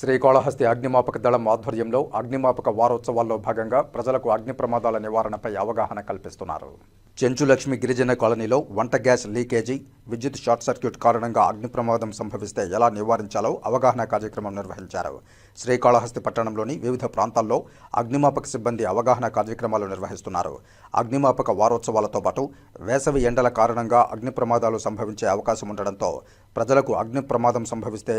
శ్రీకాళహస్తి అగ్నిమాపక దళం ఆధ్వర్యంలో అగ్నిమాపక వారోత్సవాల్లో భాగంగా ప్రజలకు అగ్ని ప్రమాదాల నివారణపై అవగాహన కల్పిస్తున్నారు. చెంచులక్ష్మి గిరిజన కాలనీలో వంట గ్యాస్ లీకేజీ విద్యుత్ షార్ట్ సర్క్యూట్ కారణంగా అగ్ని ప్రమాదం సంభవిస్తే ఎలా నివారించాలో అవగాహన కార్యక్రమం నిర్వహించారు. శ్రీకాళహస్తి పట్టణంలోని వివిధ ప్రాంతాల్లో అగ్నిమాపక సిబ్బంది అవగాహన కార్యక్రమాలు నిర్వహిస్తున్నారు. అగ్నిమాపక వారోత్సవాలతో పాటు వేసవి ఎండల కారణంగా అగ్ని ప్రమాదాలు సంభవించే అవకాశం ఉండడంతో ప్రజలకు అగ్ని ప్రమాదం సంభవిస్తే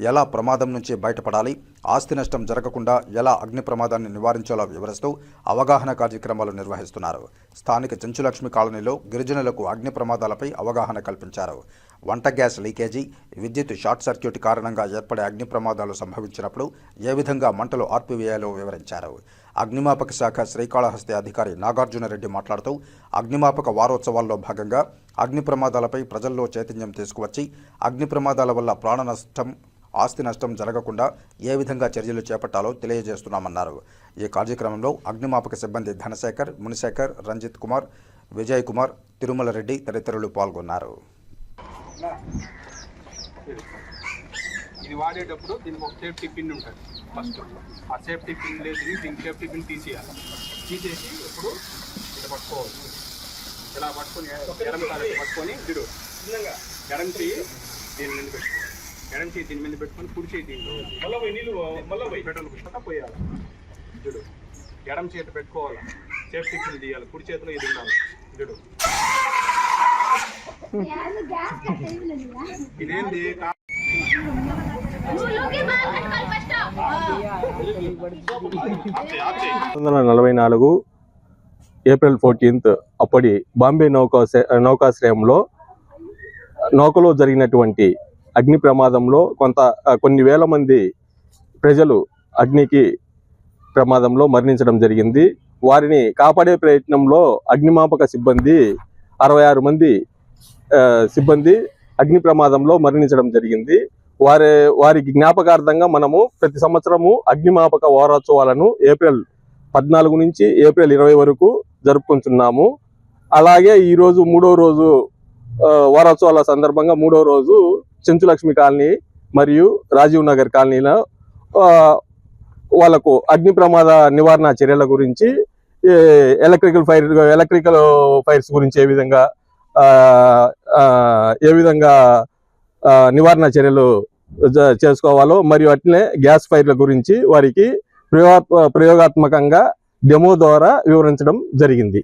ఎలా ప్రమాదం నుంచి బయటపడాలి ఆస్తి నష్టం జరగకుండా ఎలా అగ్ని ప్రమాదాన్ని నివారించాలో వివరిస్తూ అవగాహన కార్యక్రమాలు నిర్వహిస్తున్నారు. స్థానిక చెంచులక్ష్మి కాలనీలో గిరిజనులకు అగ్ని ప్రమాదాలపై అవగాహన కల్పించారు. వంట గ్యాస్ లీకేజీ విద్యుత్ షార్ట్ సర్క్యూట్ కారణంగా ఏర్పడే అగ్ని ప్రమాదాలు సంభవించినప్పుడు ఏ విధంగా మంటలు ఆర్పివేయాలో వివరించారు. అగ్నిమాపక శాఖ శ్రీకాళహస్తి అధికారి నాగార్జునరెడ్డి మాట్లాడుతూ అగ్నిమాపక వారోత్సవాల్లో భాగంగా అగ్ని ప్రమాదాలపై ప్రజల్లో చైతన్యం తీసుకువచ్చి అగ్ని ప్రమాదాల వల్ల ప్రాణ నష్టం ఆస్తి నష్టం జరగకుండా ఏ విధంగా చర్యలు చేపట్టాలో తెలియజేస్తున్నామన్నారు. ఈ కార్యక్రమంలో అగ్నిమాపక సిబ్బంది ధనశేఖర్ మునిశేఖర్ రంజిత్ కుమార్ విజయ్ కుమార్ తిరుమల రెడ్డి తదితరులు పాల్గొన్నారు. ఇది వాడేటప్పుడు దీనికి ఒక సేఫ్టీ పిన్ ఉంటుంది. ఫస్ట్ ఆ సేఫ్టీ పిన్ లేదు దీనికి సేఫ్టీ పిన్ తీసేయాలి. తీసేసి ఇప్పుడు ఇలా పట్టుకోవాలి. ఇలా పట్టుకొని ఎడమ పట్టుకొని దిడు ఎడమ చెయ్యి దీని మీద పెట్టుకోవాలి ఎడం చెయ్యి దీని మీద పెట్టుకొని కుడి చేయి దీంట్లో మళ్ళీ పోయి నీళ్ళు మళ్ళీ పెట్రోల్ పుష్పక పోయాలి. ఎడం చేతి పెట్టుకోవాలి. సేఫ్టీ పిన్ తీయాలి. కుడి చేతిలో ఇది ఉండాలి. దిడు ఇదేంది? నలభై నాలుగు ఏప్రిల్ ఫోర్టీన్త్ అప్పటి బాంబే నౌకాశ్ర నౌకాశ్రయంలో నౌకలో జరిగినటువంటి అగ్ని ప్రమాదంలో కొంత కొన్ని వేల మంది ప్రజలు అగ్నికి ప్రమాదంలో మరణించడం జరిగింది. వారిని కాపాడే ప్రయత్నంలో అగ్నిమాపక సిబ్బంది అరవై ఆరు మంది సిబ్బంది అగ్ని ప్రమాదంలో మరణించడం జరిగింది. వారి వారికి జ్ఞాపకార్థంగా మనము ప్రతి సంవత్సరము అగ్నిమాపక వారోత్సవాలను ఏప్రిల్ పద్నాలుగు నుంచి ఏప్రిల్ ఇరవై వరకు జరుపుకుంటున్నాము. అలాగే ఈరోజు మూడో రోజు వారోత్సవాల సందర్భంగా మూడో రోజు చెంచులక్ష్మి కాలనీ మరియు రాజీవ్ నగర్ కాలనీలో వాళ్ళకు వాళ్ళకు అగ్ని ప్రమాద నివారణ చర్యల గురించి ఎలక్ట్రికల్ ఫైర్ ఎలక్ట్రికల్ ఫైర్స్ గురించి ఏ విధంగా ఏ విధంగా నివారణ చర్యలు చేసుకోవాలో మరియు అట్లనే గ్యాస్ ఫైర్ల గురించి వారికి ప్రయోగా ప్రయోగాత్మకంగా డెమో ద్వారా వివరించడం జరిగింది.